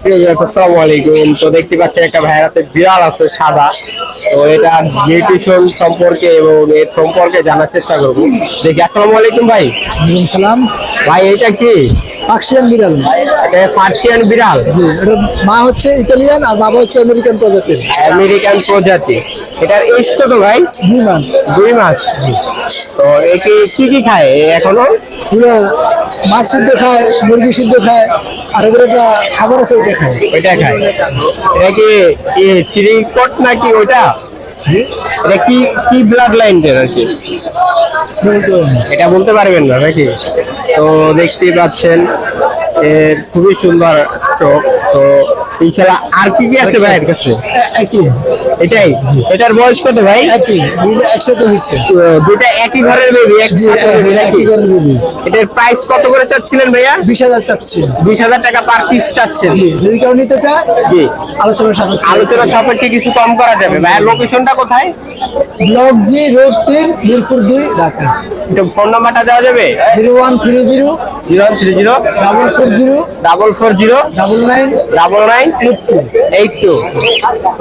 আসসালামু আলাইকুম। তো দেখতে পাচ্ছেন একটা ভাইয়ের হাতে বিড়াল আছে সাদা। তো এটা নিউট্রিশন সম্পর্কে এবং এর সম্পর্কে জানার চেষ্টা করব। দেখি আসসালামু আলাইকুম ভাই। ওয়ালাইকুম সালাম। ভাই এটা কি? পার্সিয়ান বিড়াল। এটা ফার্সিয়ান বিড়াল? জি এটা মা হচ্ছে ইতালিয়ান আর বাবা হচ্ছে আমেরিকান প্রজাতির। আমেরিকান প্রজাতি। এটার এজ কত ভাই? দুই মাস। দুই মাস। তো একে কি কি খায় এখনও? মাছ সিদ্ধ খায় মুরগি সিদ্ধ খায় আর এদের একটা খাবার আছে ওইটা খায়। ওইটা খায়। এটা কি থ্রি কোট নাকি ওইটা? এটা কি কি ব্লাড লাইন আর কি এটা বলতে পারবেন না নাকি? তো দেখতেই পাচ্ছেন এর খুবই সুন্দর চোখ। তো এছাড়া আর কি কি আছে ভাইয়ের কাছে এটাই? এটার বয়স কত ভাই? দুইটা একসাথে হয়েছে। দুইটা একই ঘরের বেবি একই করে নিবি এটার প্রাইস কত করে চাচ্ছিলেন ভাইয়া? বিশ হাজার চাচ্ছি। বিশ হাজার টাকা পার পিস চাচ্ছেন। জি যদি কেউ নিতে চায় জি। আলোচনা সাপেক্ষে। আলোচনা সাপেক্ষে কিছু কম করা যাবে। ভাইয়ার লোকেশনটা কোথায়? ব্লক জি রোড তিন মিরপুর দুই ঢাকা। ফোন নাম্বারটা দেওয়া যাবে? Zero one three zero zero three zero double four zero double four zero double nine double nine eight two. Eight two.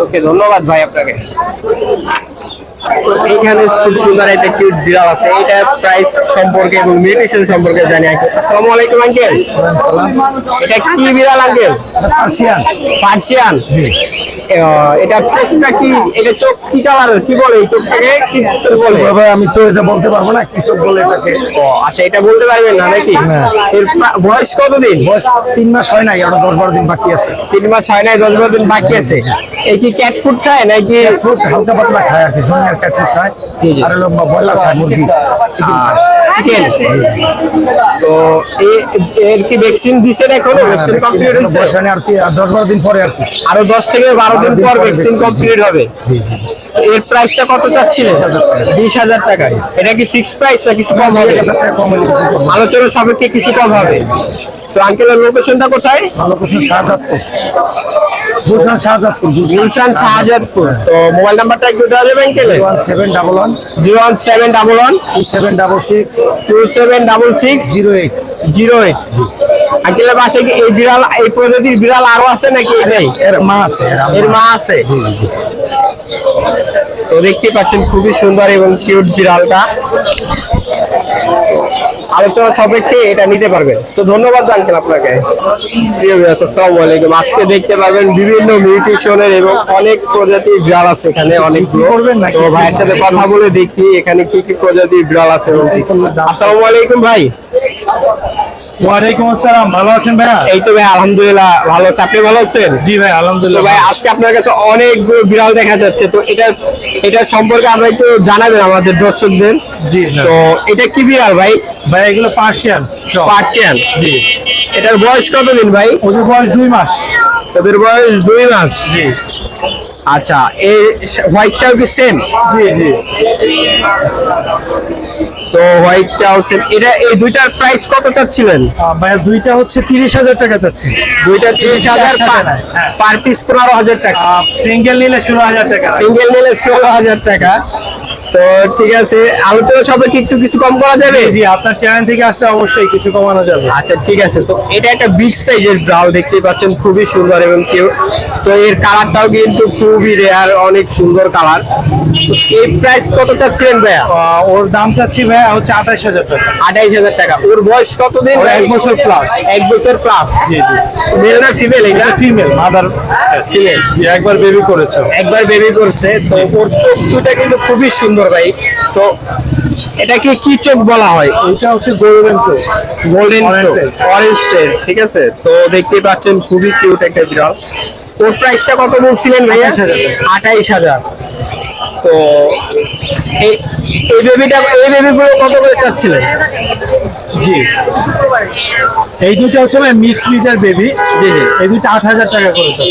Okay ধন্যবাদ ভাই আপনাকে। এইখানে সুন্দর একটা কিউট বিড়াল আছে। এটা প্রাইস সম্পর্কে এবং মিউটেশন সম্পর্কে জানি আসসালামু আলাইকুম আঙ্কেল। এটা কি বিড়াল আঙ্কেল? পার্সিয়ান। পার্সিয়ান? এটা চোখটা কি এটা চোখ কি কালার কি বলে চোখটাকে? কি বলে? আমি তো এটা বলতে পারব না কিছু বলে এটাকে? ও আচ্ছা এটা বলতে পারবেন না নাকি? এর বয়স কতদিন? বয়স তিন মাস হয় নাই আরও দশ বারো দিন বাকি আছে। তিন মাস হয় নাই দশ বারো দিন বাকি আছে। এই কি ক্যাট ফুড খায় নাকি ফ্রুট হালকা পাতলা খায় আর কি ফুড খায় আর ব্রয়লার খায় মুরগি। চিকেন তো এ- এর কি ভ্যাকসিন দিছেন এখনও? ভ্যাকসিন কমপ্লিট হয়েছে? আর কি আর দশ বারো দিন পরে আর কি। আরও দশ থেকে বারো দিন পর ভ্যাকসিন কমপ্লিট হবে। এর প্রাইসটা কত চাচ্ছিলেন? বিশ হাজার টাকায়। এটা কি ফিক্স প্রাইস না কিছু কম হবে? কিছু আলোচনা সাপেক্ষে কিছু কম হবে। তো আঙ্কেলের লোকেশনটা কোথায়? কুসুম শাহজাদপুর। গুলশান শাহজাদপুর গুলশান শাহজাদপুর। তো মোবাইল নাম্বারটা একটু দেওয়া যাবে one seven double one. Zero one seven double one. Two seven double six. Two seven double six. Zero eight. Zero eight. আঙ্কেলের বাসায় কি এই বিড়াল এই প্রজাতির বিড়াল আরও আছে নাকি নেই? এর মা আছে এর মা আছে? তো দেখতে পাচ্ছেন খুবই সুন্দর এবং কিউট বিড়ালটা। আলোচনা সাপেক্ষে এটা নিতে পারবেন তো ধন্যবাদ আঙ্কেল আপনাকে। আসসালামু আলাইকুম। আজকে দেখতে পাবেন বিভিন্ন মিউটিশনের এবং অনেক প্রজাতির বিড়াল আছে এখানে অনেক তো ভাইয়ের সাথে কথা বলে দেখি এখানে কি কি প্রজাতির বিড়াল আছে আসসালামু আলাইকুম ভাই। ওয়ালাইকুম আসসালাম ভালো আছেন ভাইয়া? এই তো ভাই আলহামদুলিল্লাহ ভালো আছে। আপনি ভালো আছেন? জি ভাই আলহামদুলিল্লাহ ভাই আজকে আপনার কাছে অনেকগুলো বিড়াল দেখা যাচ্ছে। তো এটা এটা সম্পর্কে আমরা একটু জানাবেন আমাদের দর্শকদের। জি তো এটা কি বিড়াল ভাই? ভাই এগুলো পার্সিয়ান পার্সিয়ান। জি। এটার বয়স কতদিন ভাই? ওদের বয়স দুই মাস। ওদের বয়স দুই মাস। জি। আচ্ছা এই হোয়াইটটাও কি সেম জি জি। তো হোয়াইট সেম এটা এই দুইটার প্রাইস কত চাচ্ছিলেন? ভাইয়া দুইটা হচ্ছে তিরিশ হাজার টাকা চাচ্ছি। দুইটা তিরিশ হাজার একসাথে নয়, হ্যাঁ। পার পিস পনেরো হাজার টাকা। সিঙ্গেল নিলে ষোলো হাজার টাকা। সিঙ্গেল নিলে ষোলো হাজার টাকা। তো ঠিক আছে আলোচনা সবাইকে একটু কিছু কম করা যাবে? জি আপনার চ্যানেল থেকে আসলে অবশ্যই কিছু কমানো যাবে। আচ্ছা ঠিক আছে। তো এটা একটা বিগ সাইজের ব্রাউ দেখতেই পাচ্ছেন খুবই সুন্দর এবং কেউ তো এর কালারটাও কিন্তু খুবই রেয়ার অনেক সুন্দর কালার এই প্রাইস কত চাচ্ছিলেন ভাইয়া? ওর দাম চাচ্ছি ভাইয়া হচ্ছে আঠাইশ হাজার টাকা। আঠাইশ হাজার টাকা। ওর বয়স কতদিন এক বছর প্লাস এক বছর প্লাস জি জি। মেল না ফিমেল এটা? ফিমেল মাদার ফিমেল একবার বেবি করেছে। একবার বেবি করছে। তো ওর চোখ দুটা কিন্তু খুবই সুন্দর ভাই। তো এটাকে কি চোখ বলা হয়? এটা হচ্ছে গোল্ডেন চোখ। গোল্ডেন অরেঞ্জ ঠিক আছে? তো দেখতেই পাচ্ছেন খুবই কিউট একটা বিড়াল ওর প্রাইসটা কত বলছিলেন ভাইয়া? 28,000 আঠাইশ হাজার। তো এই বেবিটা এই বেবিগুলো কত করে চাচ্ছিলেন জি। এই দুটো হচ্ছে মিক্স মিটার বেবি জি জি। এই দুটো আট হাজার টাকা করে চাচ্ছি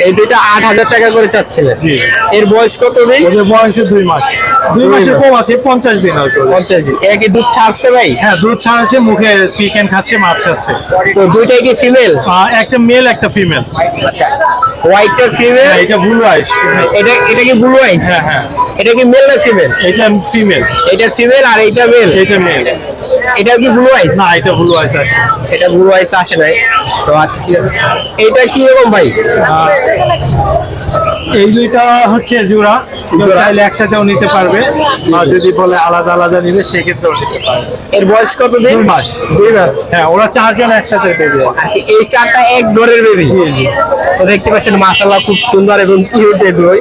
এই দুইটা আট হাজার টাকা করে চাচ্ছিলেন জি। এর বয়স কত দিন? ওদের বয়সে দুই মাস। দুই মাসের কম আছে পঞ্চাশ দিন হয়তো পঞ্চাশ দিন। এর কি দুধ ছাড়ছে ভাই? হ্যাঁ দুধ ছাড়াচ্ছে মুখে চিকেন খাচ্ছে মাছ খাচ্ছে। তো দুইটাই কি ফিমেল একটা মেল একটা ফিমেল আচ্ছা। হোয়াইটটা ফিমেল এটা ব্লু আইস এটা এটা কি ব্লু আইস হ্যাঁ হ্যাঁ। এটা কি মেল না ফিমেল এটা ফিমেল এটা ফিমেল আর এটা মেল এটা মেল এটা কি ব্লু আইস না এটা ব্লু আইস আছে এটা ব্লু আইস আসে না তো আচ্ছা ঠিক আছে। এটা কি রকম ভাই? এই দুইটা হচ্ছে জোড়া। চাইলে একসাথেও নিতে পারবে। আর যদি বলে আলাদা আলাদা নিবে সেক্ষেত্রেও নিতে পারবে। এর বয়স কত দিন? দুই মাস। দুই মাস। হ্যাঁ ওরা চারজন একসাথে কি এই চারটা এক ঘরের বেবি তো দেখতে পাচ্ছেন মাশাল্লাহ খুব সুন্দর এবং কিউট এগুলোই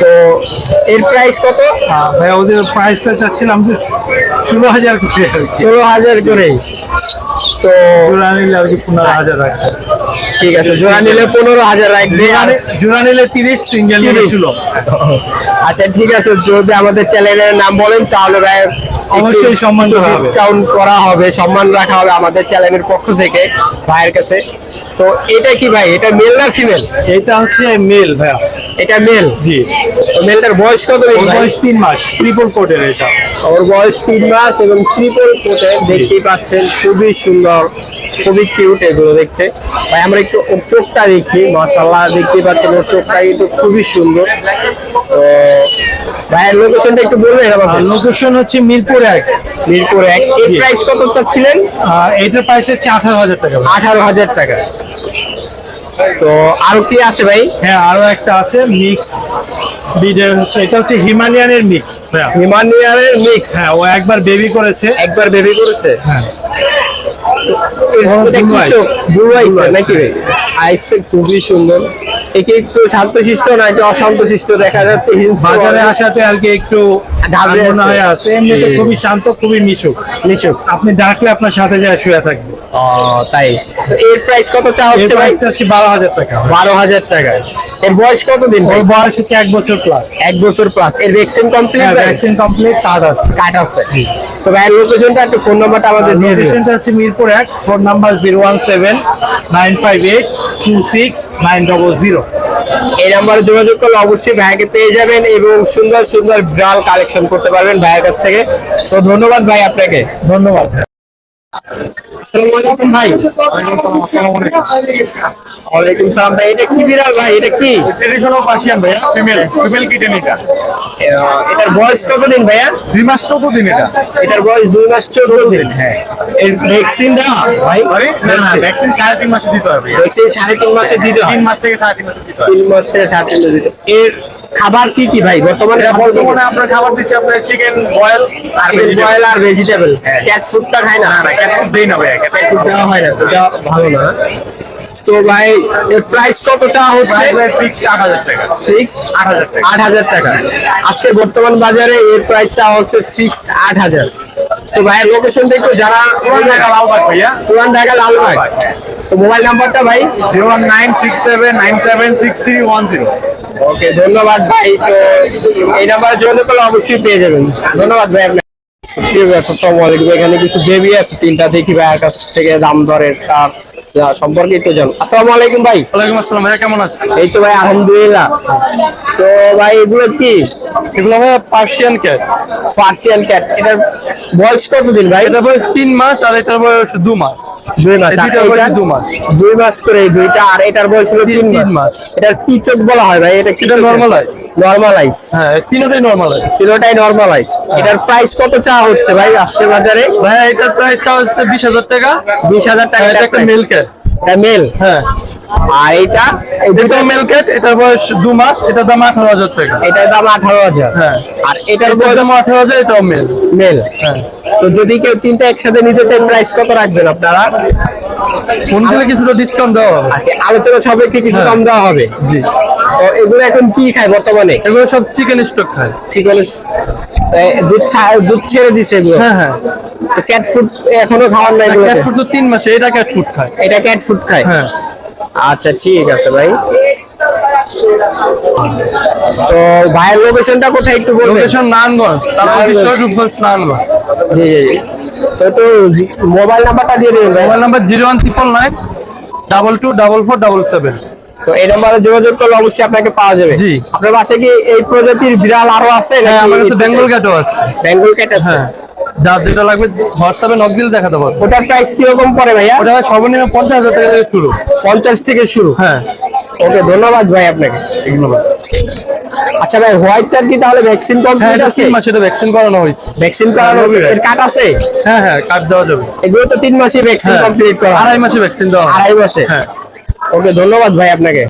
তো এর প্রাইস কত? হ্যাঁ, ভাই ওদের প্রাইসটা চাচ্ছিলাম যে ষোলো হাজার করে। ষোলো হাজার করে। তো নিলে আর কি পনেরো হাজার রাখবে ঠিক আছে জোড়া নিলে পনেরো হাজার রাখবে আর জোড়া নিলে তিরিশ সিঙ্গেল নিলে 30 ষোলো। আচ্ছা ঠিক আছে যদি আমাদের চ্যানেলের নাম বলেন তাহলে ভাই অবশ্যই সম্মান। ডিসকাউন্ট করা হবে সম্মান রাখা হবে আমাদের চ্যানেলের পক্ষ থেকে ভাইয়ের কাছে। তো এটা কি ভাই? এটা মেল না ফিমেল এটা হচ্ছে মেল ভাইয়া। এটা মেল জি। তো মেলটার বয়স কত বয়স তিন মাস ট্রিপল কোটের এটা। ওর বয়স তিন মাস এবং ট্রিপল কোটে দেখতেই পাচ্ছেন খুবই সুন্দর খুবই কিউট এগুলো দেখতে। ভাই আমরা একটু চোখটা দেখি মাসাল্লাহ দেখতেই পাচ্ছেন ওর চোখটা কিন্তু খুবই সুন্দর। তো ভাইয়ের লোকেশনটা একটু বলবেন লোকেশন হচ্ছে মিরপুর এক। মিরপুর এক। এর প্রাইস কত চাচ্ছিলেন? এইটার প্রাইস হচ্ছে আঠারো হাজার টাকা আঠারো হাজার টাকা। তো আরও কি আছে ভাই? হ্যাঁ আরও একটা আছে মিক্স বিডের হচ্ছে এটা হচ্ছে হিমালয়ানের মিক্স হিমালয়ানের মিক্স হ্যাঁ ও একবার বেবি করেছে। একবার বেবি করেছে? হ্যাঁ। নাকি? আইসটা খুবই সুন্দর। একে একটু শান্তশিষ্ট না একটু অশান্তশিষ্ট দেখা যাচ্ছে বাজারে আসাতে আর কি একটু আছে। এমনিতে খুবই শান্ত খুবই মিশুক। আপনি ডাকলে আপনার সাথে যায় শুয়ে থাকবে। ও তাই। এর প্রাইস কত চা হচ্ছে ভাই? হচ্ছে বারো হাজার টাকা। বারো হাজার টাকা। এর বয়স কত দিন ওর বয়স হচ্ছে এক বছর প্লাস এক বছর প্লাস এর vaccine complete vaccine complete card আছে। কাট আছে। তো ভাইয়ের লোকেশনটা একটু ফোন নাম্বারটা আমাদের দিয়ে দিবেন লোকেশনটা হচ্ছে মিরপুর এক phone number zero one seven nine five eight two six nine double zero এই নাম্বারে যোগাযোগ করলে অবশ্যই ভাইকে পেয়ে যাবেন এবং সুন্দর সুন্দর ব্রাল কালেকশন করতে পারবেন ভাইয়ের কাছ থেকে। তো ধন্যবাদ ভাই আপনাকে। ধন্যবাদ। আসসালামু আলাইকুম ভাই। ওয়ালাইকুম সালাম ভাই এটা কি বিড়াল ভাই? এটা কি? ট্রেডিশনাল পার্সিয়ান ভাইয়া ফিমেল ফিমেল কিটেন এটা। এটার বয়স কতদিন ভাইয়া? দুই মাস চোদ্দ দিন এটা। এটার বয়স দুই মাস চোদ্দ দিন হ্যাঁ? ভ্যাকসিন দেওয়া ভাই ভ্যাকসিন সাড়ে তিন মাসে দিতে হবে ভ্যাকসিন সাড়ে তিন মাসে দিতে হয়? তিন মাস থেকে সাড়ে তিন মাসে দিতে তিন মাস থেকে সাড়ে তিন মাস দিতে এর খাবার কি কি ভাই? বর্তমানে বর্তমানে আপনার খাবার দিচ্ছে আপনার চিকেন বয়েল আর বয়েল আর ভেজিটেবল ক্যাট ফুডটা খাই না? না ক্যাট ফুড দেই না ভাই ক্যাট ফুড দেওয়া হয় না এটা ভালো না। তো ভাই এর প্রাইস কত চা হচ্ছে? ফিক্স 8000 টাকা। আজকে বর্তমান বাজারে এর প্রাইস চা হচ্ছে ফিক্স 8000 তো ভাই লোকেশন দেখো যারা ঢাকা লালবাগ ভাইয়া। পুরান ঢাকা লালবাগ। তো মোবাইল নাম্বারটা ভাই? 01967976310 ওকে ধন্যবাদ ভাই। এই নাম্বারে জন্য করলে অবশ্যই পেয়ে যাবেন। ধন্যবাদ ভাই আপনার। এখানে কিছু বেবি আছে তিনটা দেখি ভাইয়ের কাছ থেকে দাম দরের তার সম্পর্কে একটু জান। আসসালামু আলাইকুম ভাই। ওয়ালাইকুম আসসালাম ভাইয়া কেমন আছেন? এই তো ভাই আলহামদুলিল্লাহ। তো ভাই এগুলো কি? এগুলো পার্সিয়ান ক্যাট পার্সিয়ান ক্যাট এটার বয়স কতদিন ভাই? এটা বয়স তিন মাস আর এটার বয়স দু মাস। দুই মাস। এই আর দুইটার বয়স এটা- দু মাস। দুই মাস করে দুইটা আর এটার বয়স হলো তিন মাস। এটার কি চোখ বলা হয় ভাই? এটা। নর্মালাইজ হ্যাঁ তিনটাই নর্মাল আছে তিনটাই নর্মালাইজ এটার প্রাইস কত চা হচ্ছে ভাই বাজারে? এটার প্রাইসটা হচ্ছে বিশ হাজার টাকা। বিশ হাজার টাকা এটা একটা ক্যাট মেল হ্যাঁ। আর এটা এটা মেল ক্যাট এটার বয়স দু মাস এটা দাম আঠারো হাজার টাকা। এটা দাম আঠারো হাজার? হ্যাঁ। আর এটার বয়স দাম আঠারো হাজার এটাও মেল মেল হ্যাঁ। তো যদি কেউ তিনটা একসাথে নিতে চায় প্রাইস কত রাখবেন আপনারা? কিছুটা ডিসকাউন্ট দেওয়া হবে। আলোচনা সাপেক্ষে কিছু হ্যাঁ। কম দেওয়া হবে। জি। তো এগুলো এখন কি খায় বর্তমানে? এগুলো সব চিকেন স্টক খায়। চিকেন দুধ দুধ ছেড়ে দিছে এগুলো। হ্যাঁ হ্যাঁ। ক্যাট ফুড এখনও খাওয়ার নাই ক্যাট ফুড তো তিন মাসে এটা ক্যাট ফুড খায়। এটা ক্যাট ফুড খায়? হ্যাঁ। আচ্ছা ঠিক আছে ভাই। তো ভাইয়ের লোকেশনটা কোথায় একটু বলবেন? লোকেশন নারায়ণগঞ্জ তারপর। বিশ্বরূপগঞ্জ নারায়ণগঞ্জ। জি জি জি। তো তো মোবাইল নাম্বারটা দিয়ে ভাই। Mobile number zero one triple nine double two double four double seven তো এই নাম্বারে যোগাযোগ করলে অবশ্যই আপনাকে পাওয়া যাবে। জি। আপনার বাসে কি এই প্রজাতির বিড়াল আরও আছে হ্যাঁ আমার কাছে বেঙ্গল ক্যাটও আছে। বেঙ্গল ক্যাট আছে। হ্যাঁ। যার যেটা লাগবে হোয়াটসঅ্যাপে নক দিলে দেখাতে পারব। ওটার প্রাইস কীরকম পড়ে ভাইয়া? ওটা সর্বনিম্ন পঞ্চাশ হাজার টাকা থেকে শুরু। পঞ্চাশ থেকে শুরু। হ্যাঁ। ওকে ধন্যবাদ ভাই আপনাকে। ধন্যবাদ। আচ্ছা ভাই হোয়াইটটার কি তাহলে ভ্যাকসিন কমপ্লিট আছে? তিন মাসে তো ভ্যাকসিন করানো হয়েছে। ভ্যাকসিন করানো হ্যাঁ, হয়েছে? হবে। এর কাট আছে? হ্যাঁ হ্যাঁ কাট দেওয়া যাবে। এগুলো তো তিন মাসে ভ্যাকসিন কমপ্লিট করা। আড়াই মাসে ভ্যাকসিন দেওয়া। আড়াই মাসে? হ্যাঁ। ওকে ধন্যবাদ ভাই আপনাকে।